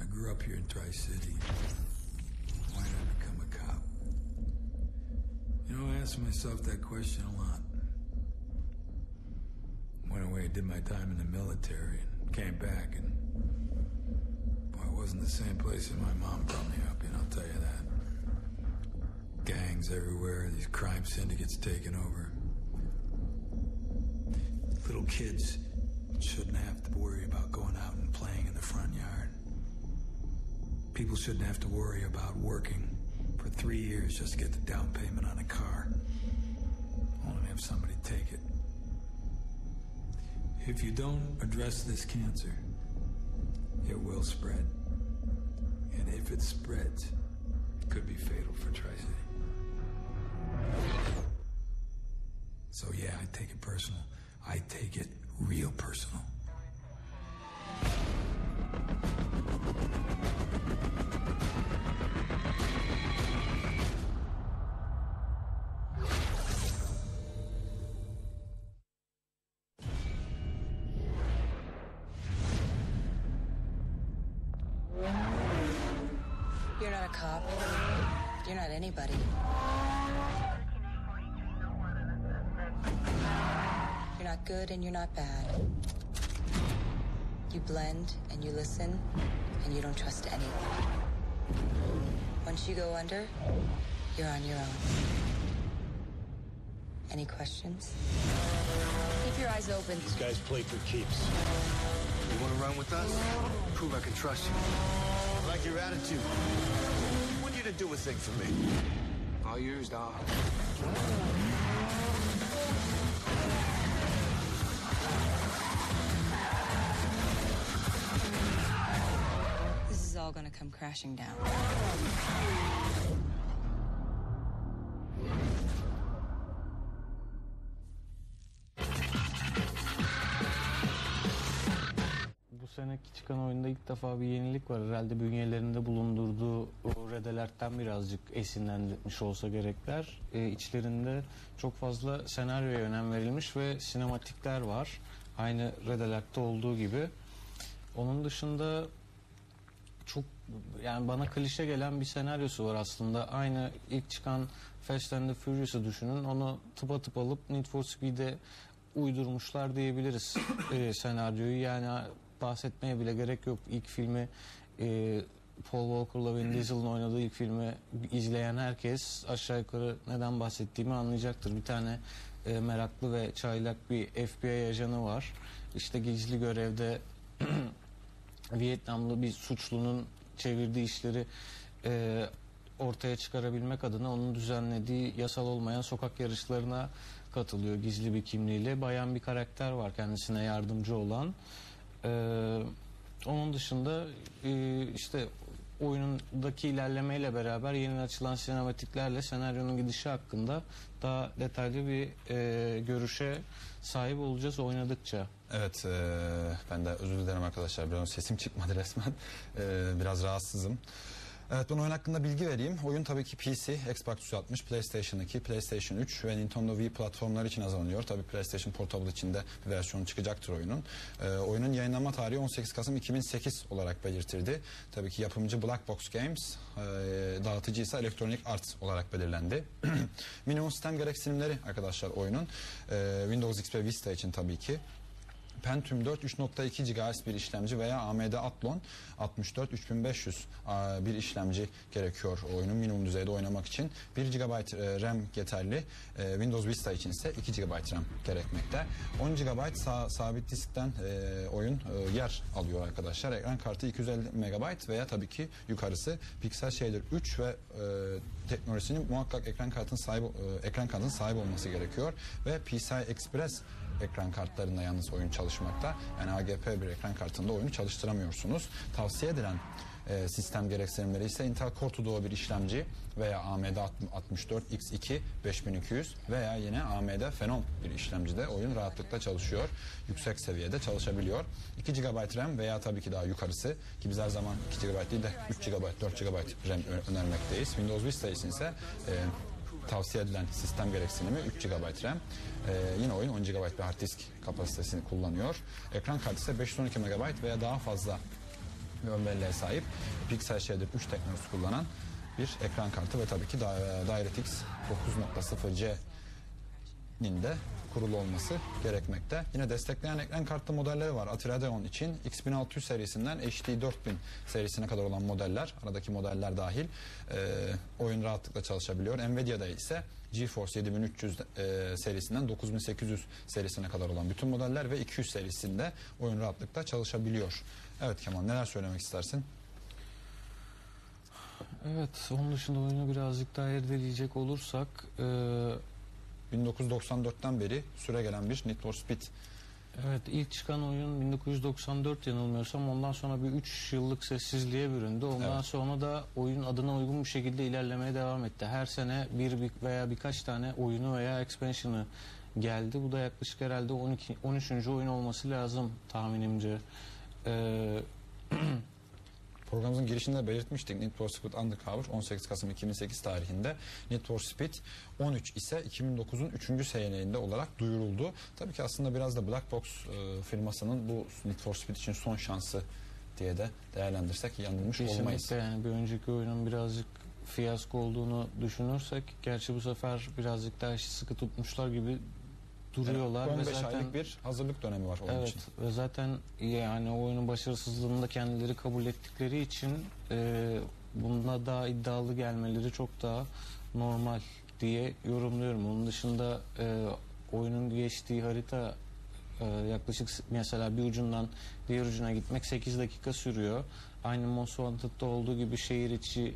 I grew up here in Tri City. Why did I become a cop? You know, I asked myself that question a lot. Went away, did my time in the military, and came back, and boy, it wasn't the same place that my mom brought me up, and I'll tell you that. Gangs everywhere, these crime syndicates taking over. Little kids shouldn't have to worry about going out and playing in the front yard. People shouldn't have to worry about working for three years just to get the down payment on a car. Only have somebody take it. If you don't address this cancer, it will spread. And if it spreads, it could be fatal for Tri-City. So yeah, I take it personal. I take it real personal. You're not a cop. You're not anybody. Not good and you're not bad. You blend and you listen and you don't trust anyone. Once you go under, you're on your own. Any questions? Keep your eyes open. These guys play for keeps. You want to run with us? Prove I can trust you. I like your attitude. I want you to do a thing for me. All yours, dog. Gonna come crashing down. Bu seneki çıkan oyunda ilk defa bir yenilik var. Herhalde bünyelerinde bulundurduğu o Red Alert'ten birazcık esinlenmiş olsa gerekler. Ee, içlerinde çok fazla senaryoya önem verilmiş ve sinematikler var. Aynı Red Alert'te olduğu gibi. Onun dışında çok yani bana klişe gelen bir senaryosu var aslında. Aynı ilk çıkan Fast and the Furious'ı düşünün. Onu tıpatıp alıp Need for Speed'e uydurmuşlar diyebiliriz e, senaryoyu. Yani bahsetmeye bile gerek yok. İlk filmi e, Paul Walker'la Vin Diesel'ın oynadığı ilk filmi izleyen herkes aşağı yukarı neden bahsettiğimi anlayacaktır. Bir tane e, meraklı ve çaylak bir FBI ajanı var. İşte gizli görevde Vietnamlı bir suçlunun çevirdiği işleri e, ortaya çıkarabilmek adına onun düzenlediği yasal olmayan sokak yarışlarına katılıyor gizli bir kimliğiyle. Bayan bir karakter var kendisine yardımcı olan. E, onun dışında e, işte oyunundaki ilerlemeyle beraber yeni açılan sinematiklerle senaryonun gidişi hakkında daha detaylı bir e, görüşe sahip olacağız oynadıkça. Evet, e, ben de özür dilerim arkadaşlar. Biraz sesim çıkmadı resmen. E, biraz rahatsızım. Evet, ben oyun hakkında bilgi vereyim. Oyun tabii ki PC, Xbox 360, PlayStation 2, PlayStation 3 ve Nintendo Wii platformları için hazırlanıyor. Tabii PlayStation Portable için de bir versiyonu çıkacaktır oyunun. E, oyunun yayınlanma tarihi 18 Kasım 2008 olarak belirtildi. Tabii ki yapımcı Black Box Games, e, dağıtıcı ise Electronic Arts olarak belirlendi. Minimum sistem gereksinimleri arkadaşlar oyunun. E, Windows XP Vista için tabii ki. Pentium 4 3.2 GHz bir işlemci veya AMD Athlon 64 3500 a, bir işlemci gerekiyor oyunun minimum düzeyde oynamak için. 1 GB e, RAM yeterli. E, Windows Vista için ise 2 GB RAM gerekmekte. 10 GB sa- sabit diskten e, oyun yer alıyor arkadaşlar. Ekran kartı 250 MB veya tabii ki yukarısı Pixel Shader 3 ve teknolojisinin muhakkak ekran kartının sahibi e, ekran kartının sahibi olması gerekiyor ve PCI Express ekran kartlarında yalnız oyun çalışmakta. Yani AGP bir ekran kartında oyunu çalıştıramıyorsunuz. Tavsiye edilen e, sistem gereksinimleri ise Intel Core 2 Duo bir işlemci veya AMD 64 X2 5200 veya yine AMD Phenom bir işlemcide oyun rahatlıkla çalışıyor. Yüksek seviyede çalışabiliyor. 2 GB RAM veya tabii ki daha yukarısı ki biz her zaman 2 GB değil de 3 GB 4 GB RAM önermekteyiz. Windows Vista ise e, tavsiye edilen sistem gereksinimi 3 GB RAM. Ee, yine oyun 10 GB bir hard disk kapasitesini kullanıyor. Ekran kartı ise 512 MB veya daha fazla bir belleğe sahip Pixel Shader 3 teknolojisi kullanan bir ekran kartı ve tabii ki Di- DirectX 9.0C de kurulu olması gerekmekte. Yine destekleyen ekran kartlı modelleri var. Ati Radeon için X1600 serisinden HD 4000 serisine kadar olan modeller, aradaki modeller dahil e, oyun rahatlıkla çalışabiliyor. Nvidia'da ise GeForce 7300 e, serisinden 9800 serisine kadar olan bütün modeller ve 200 serisinde oyun rahatlıkla çalışabiliyor. Evet Kemal neler söylemek istersin? Evet, onun dışında oyunu birazcık daha irdeleyecek olursak e, 1994'ten beri süre gelen bir Need for Speed Evet ilk çıkan oyun 1994 yanılmıyorsam ondan sonra bir 3 yıllık sessizliğe büründü. Ondan Evet. sonra da oyun adına uygun bir şekilde ilerlemeye devam etti. Her sene bir bir- veya birkaç tane oyunu veya expansion'ı geldi. Bu da yaklaşık herhalde 12 13. oyun olması lazım tahminimce. Ee, Programımızın girişinde belirtmiştik Need for Speed Undercover 18 Kasım 2008 tarihinde Need for Speed 13 ise 2009'un 3. seneğinde olarak duyuruldu. Tabii ki aslında biraz da Black Box e, firmasının bu Need for Speed için son şansı diye de değerlendirsek yanılmış olmayız. Kesinlikle yani bir önceki oyunun birazcık fiyasko olduğunu düşünürsek gerçi bu sefer birazcık daha sıkı tutmuşlar gibi duruyorlar. ve 15 zaten, aylık bir hazırlık dönemi var onun Evet için. ve zaten yani oyunun başarısızlığını da kendileri kabul ettikleri için e, bunda daha iddialı gelmeleri çok daha normal diye yorumluyorum. Onun dışında e, oyunun geçtiği harita e, yaklaşık mesela bir ucundan diğer ucuna gitmek 8 dakika sürüyor. Aynı Most Wanted'da olduğu gibi şehir içi